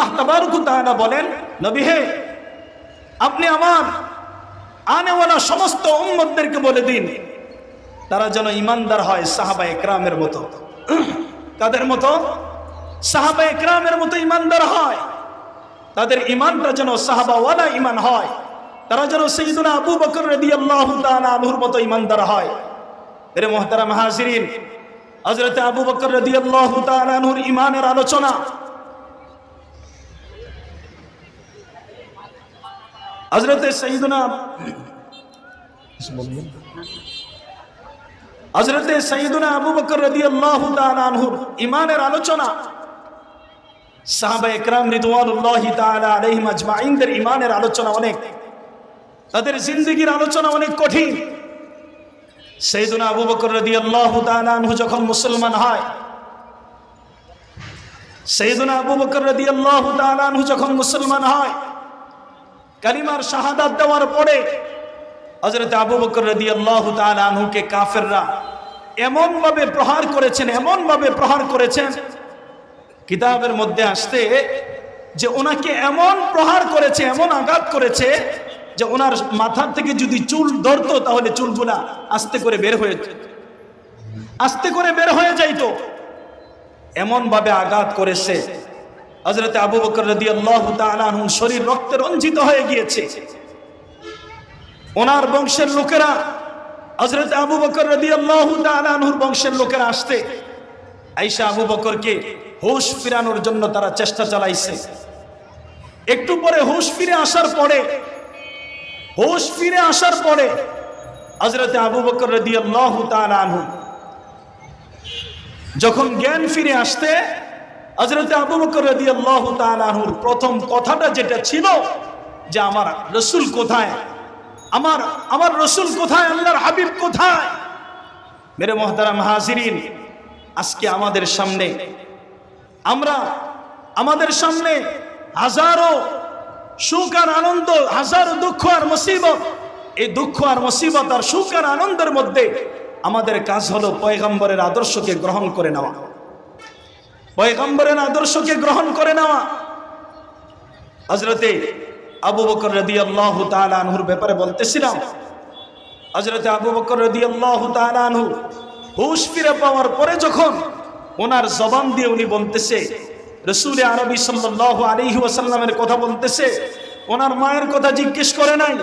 আল্লাহ তাবারকু তাআলা বলেন, নবী হে, আপনি আমার আনেওয়ালা সমস্ত উম্মতদেরকে বলে দিন, তারা যেন ইমানদার হয় সাহাবা একরামের মতো। তাদের মতো সাহাবা একরামের মতো ইমানদার হয়। তাদের ইমানটা যেন সাহাবাওয়ালা ইমান হয়। তারা যেন সৈয়দুনা আবু বকর রাদিয়াল্লাহু তাআলা আনহুর মতো ইমানদার হয়। এর মুহতারাম হাজিরিন, হযরত আবু বকর রাদিয়াল্লাহু তাআলা আনহুর ইমানের আলোচনা হযরত সৈয়দুনা হযরত সৈয়দুনা আবু বকর রাদিয়াল্লাহু তাআলা আনহুর ইমানের আলোচনা সাহাবা একরাম রিদওয়ানুল্লাহি তাআলা আলাইহিম আজমাইনদের ইমানের আলোচনা অনেক, তাদের জিন্দেগীর আলোচনা অনেক কঠিন। সৈয়দুনা আবু বকর রাদিয়াল্লাহু তাআলা আনহু যখন মুসলমান হয় সৈয়দুনা আবু বকর রাদিয়াল্লাহু তাআলা আনহু যখন মুসলমান হয় কালিমার শাহাদাত দেওয়ার পরে হযরত আবু বকর রাদিয়াল্লাহু তাআলা আনহুকে কাফেররা এমন ভাবে প্রহার করেছেন এমন ভাবে প্রহার করেছেন, কিতাবের মধ্যে আসতে যে ওনাকে এমন প্রহার করেছে, এমন আঘাত করেছে যে ওনার মাথার থেকে যদি চুল ধরতো তাহলে চুলগুলা আস্তে করে বের হয়ে আস্তে করে বের হয়ে যাইতো। এমন ভাবে আঘাত করেছে হজরত আবু বকর রদি আল্লাহ শরীর রক্তে রঞ্জিত হয়ে গিয়েছে। ওনার বংশের লোকেরা হজরত আবু বকর রদি আল্লাহ বংশের লোকেরা আসতে আইসা আবু বকরকে হুশ ফিরানোর জন্য তারা চেষ্টা চালাইছে। একটু পরে হুশ ফিরে আসার পরে, হুশ ফিরে আসার পরে হজরতে আবু বকর রদি আল্লাহ আনহু যখন জ্ঞান ফিরে আসতে হজরতে আবু বকর রদি আল্লাহ আনহুর প্রথম কথাটা যেটা ছিল যে আমার রসুল কোথায়? আমার আমার রসুল কোথায়? আল্লাহর হাবিব কোথায়? মেরে মহতারাম হাজিরিন, আজকে আমাদের সামনে আমরা, আমাদের সামনে হাজারো সুখ আর আনন্দ, হাজারো দুঃখ আর মুসিবত, এই দুঃখ আর মুসিবত আর সুখ আর আনন্দের মধ্যে আমাদের কাজ হলো পয়গম্বরের আদর্শকে গ্রহণ করে নেওয়া। পয়গম্বরের আদর্শকে গ্রহণ করে নেওয়া। হজরতে আবু বকর রদি আল্লাহ আনহুর ব্যাপারে বলতেছিলাম হজরতে আবু বকর রদি আল্লাহ আনহু হুশ ফিরে পাওয়ার পরে যখন ওনার জবান দিয়ে উনি বলতেছে, রসুল আরবি সাল্লাহ আলিহি ওয়াসাল্লামের কথা বলতেছে, ওনার মায়ের কথা জিজ্ঞেস করে নাই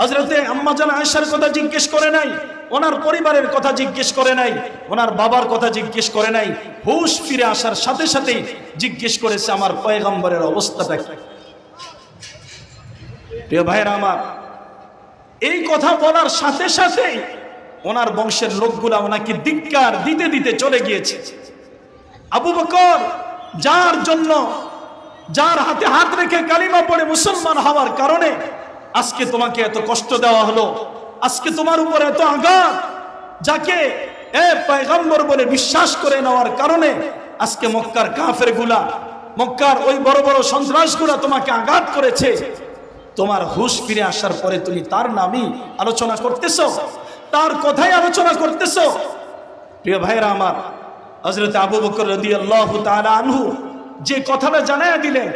হজরতে আম্মাজান আয়সার কথা জিজ্ঞেস করে নাই, ওনার পরিবারের কথা জিজ্ঞেস করে নাই, ওনার বাবার কথা জিজ্ঞেস করে নাই, হুশ ফিরে আসার সাথে সাথেই জিজ্ঞেস করেছে, আমার পয়গম্বরের অবস্থাটা কি? প্রিয় ভাইয়েরা আমার, এই কথা বলার সাথে সাথেই ওনার বংশের লোকগুলা ওনাকে ধিক্কার দিতে দিতে চলে গিয়েছে। আবু বকর, যার জন্য, যার হাতে হাত রেখে কালিমা পড়ে মুসলমান হওয়ার কারণে আজকে তোমাকে এত কষ্ট দেওয়া হলো। আজকে তোমার উপর এত আঘাত। যাকে এ পয়গম্বর বলে বিশ্বাস করে নেওয়ার কারণে আজকে মক্কার কাফেরগুলা মক্কার ওই বড় বড় সন্ত্রাসগুলা তোমাকে আঘাত করেছে। তোমার হুশ ফিরে আসার পরে তুমি তার নামই আলোচনা করতেছ, তার কথাই আলোচনা করতেছ। প্রিয় ভাইরা আমার হজরত আবু বকর রদি আল্লাহ আনহু যে কথাটা জানায় দিলেন,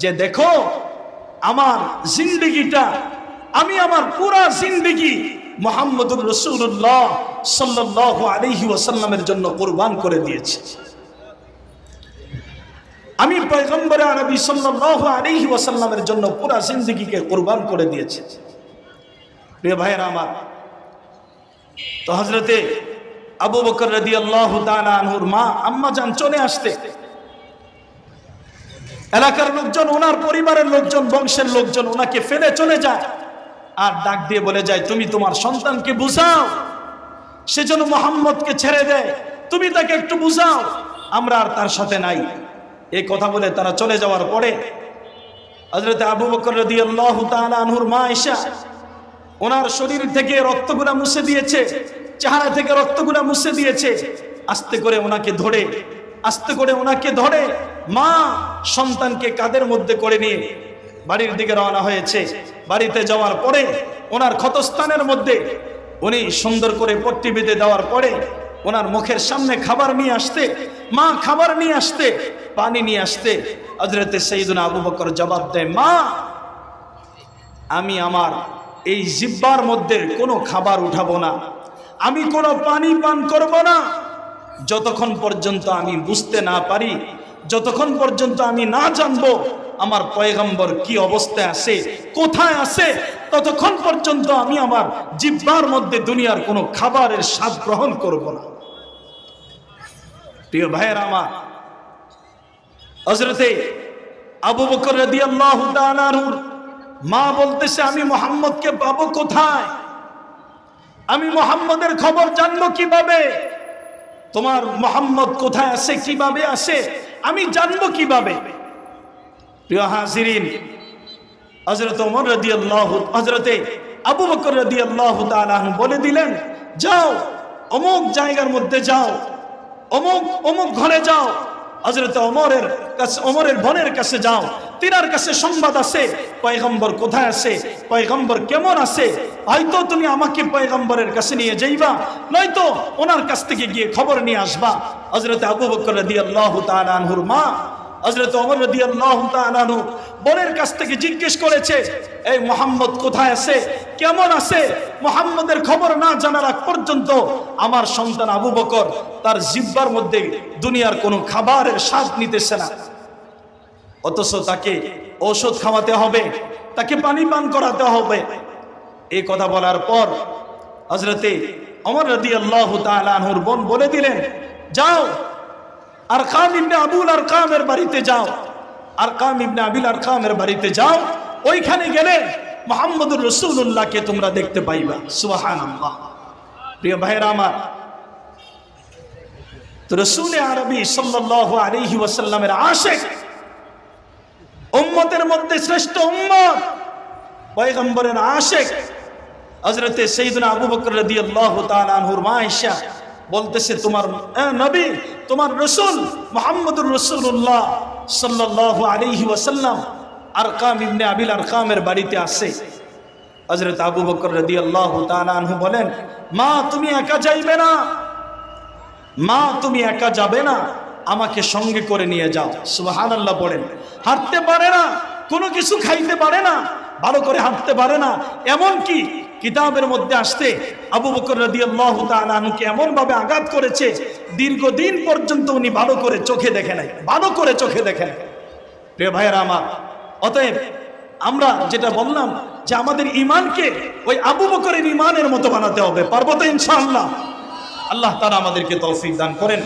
যে দেখো আমার জিন্দগিটা, আমি আমার পুরা জিন্দগি মোহাম্মদুর রসুল্লাহ সাল্লাহ আলহি ওয়াসাল্লামের জন্য কোরবান করে দিয়েছি। আমি পয়গম্বরে আরবি সাল্লাহ আলহি ওয়াসাল্লামের জন্য পুরা জিন্দগিকে কোরবান করে দিয়েছি। প্রিয় ভাইয়েরা আমার, তো হজরতে আবু বকর রদি আল্লাহ আনহুর মা, আম্মা যান চলে আসতে এলাকার লোকজন, ওনার পরিবারের লোকজন, বংশের লোকজন ওনাকে ফেলে চলে যায় আর ডাক দিয়ে বলে যায়, তুমি তোমার সন্তানকে বুঝাও। সে যেন মোহাম্মদকে ছেড়ে দেয়। তুমি তাকে একটু বুঝাও। আমরা আর তার সাথে নাই। এই কথা বলে তারা চলে যাওয়ার পরে হজরত আবু বকর আনহুর মা ঈশা ওনার শরীর থেকে রক্তগুলা মুছে দিয়েছে, চেহারা থেকে রক্তগুলা মুছে দিয়েছে। আস্তে করে ওনাকে ধরে, আস্তে করে ওনাকে ধরে। মা সন্তানকে কাদের মধ্যে করে নিয়ে বাড়ির দিকে রওনা হয়েছে? বাড়িতে যাওয়ার পরে ওনার ক্ষতস্থানের মধ্যে উনি সুন্দর করে পট্টি বেঁধে দেওয়ার পরে ওনার মুখের সামনে খাবার নিয়ে আসতে, মা খাবার নিয়ে আসতে, পানি নিয়ে আসতে হজরতে সঈদুনা আবু বকর জবাব দেয়, মা, আমি আমার এই জিব্বার মধ্যে কোনো খাবার উঠাবো না। আমি কোনো পানি পান করব না। যতক্ষণ পর্যন্ত আমি বুঝতে না পারি যতক্ষণ পর্যন্ত আমি না জানব আমার পয়গম্বর কি অবস্থায় আছে, কোথায় আছে, ততক্ষণ পর্যন্ত আমি আমার জিব্বার মধ্যে দুনিয়ার কোনো খাবারের স্বাদ গ্রহণ করব না। প্রিয় ভাইয়ের আমার হজরতে আবু বকর রাদিয়াল্লাহু মা বলতেছে, আমি মোহাম্মদকে পাবো কোথায়? আমি মোহাম্মদের খবর জানব কীভাবে? তোমার মোহাম্মদ কোথায় আছে, কীভাবে আসে আমি জানব কীভাবে? প্রিয় হাজিরিন হজরত ওমর আল্লাহ হজরতে আবু বকর রদি আল্লাহ বলে দিলেন, যাও, অমুক জায়গার মধ্যে যাও, অমুক অমুক ঘরে যাও হজরত অমরের কাছে অমরের বনের কাছে যাও। তিনার কাছে সংবাদ আছে, পয়গম্বর কোথায় আছে, পয়গম্বর কেমন আছে? হয়তো তুমি আমাকে পয়গম্বরের কাছে নিয়ে যাইবা, নয়তো ওনার কাছ থেকে গিয়ে খবর নিয়ে আসবা। হজরত আবু বকর মা রদি বোনের কাছ থেকে জিজ্ঞেস করেছে কোথায় আছে? কেমন আছে? মোহাম্মদের খবর না জানার আগ পর্যন্ত আমার সন্তান আবু বকর তার জিব্বার মধ্যে দুনিয়ার কোনো খাবারের স্বাদ নিতেছে না। অথচ তাকে ঔষধ খাওয়াতে হবে, তাকে পানি পান করাতে হবে। এই কথা বলার পর হজরতে অমর রদি আল্লাহ বোন বলে দিলেন, যাও আর কাম ইবনে আবুল আর কামের বাড়িতে যাও আর কাম ইবনে আবিল আর কামের বাড়িতে যাও, ওইখানে গেলে মোহাম্মদুর রসুল্লাহকে তোমরা দেখতে পাইবা। সুবাহান প্রিয় ভাইরা আমার রসুল আরবি সাল্লাহ আলহি ওয়াসাল্লামের আশেক উম্মতের মধ্যে শ্রেষ্ঠ উম্মত। পয়গম্বরের আশেক হজরতে সৈদুল আবু বকর রাদিয়াল্লাহু তাআলা আনহুর মা বলতেছে, তোমার নবী, তোমার রসুল মোহাম্মদুর রসুল্লাহ সাল্লাহ আলিহি ওয়াসাল্লাম আরকাম ইবনে আবিল আরকামের বাড়িতে আসে হজরত আবু বকর রদি আল্লাহ আনহু বলেন, মা, তুমি একা যাইবে না। মা, তুমি একা যাবে না। আমাকে সঙ্গে করে নিয়ে যাও। সুবাহান আল্লাহ বলেন। হাঁটতে পারে না, কোনো কিছু খাইতে পারে না, ভালো করে হাঁটতে পারে না। এমন কি? কিতাবের মধ্যে আসতে আবু বকর রাদিয়াল্লাহু তাআলা আনহুকে এমন ভাবে আঘাত করেছে, দীর্ঘদিন পর্যন্ত উনি ভালো করে চোখে দেখে নাই, ভালো করে চোখে দেখে নাই। প্রিয় ভাইয়েরা আমার, অতএব আমরা যেটা বললাম যে আমাদের ইমানকে ওই আবু বকরের ইমানের মতো বানাতে হবে পার্বত ইনশাআল্লাহ। আল্লাহ তারা আমাদেরকে তৌফিক দান করেন।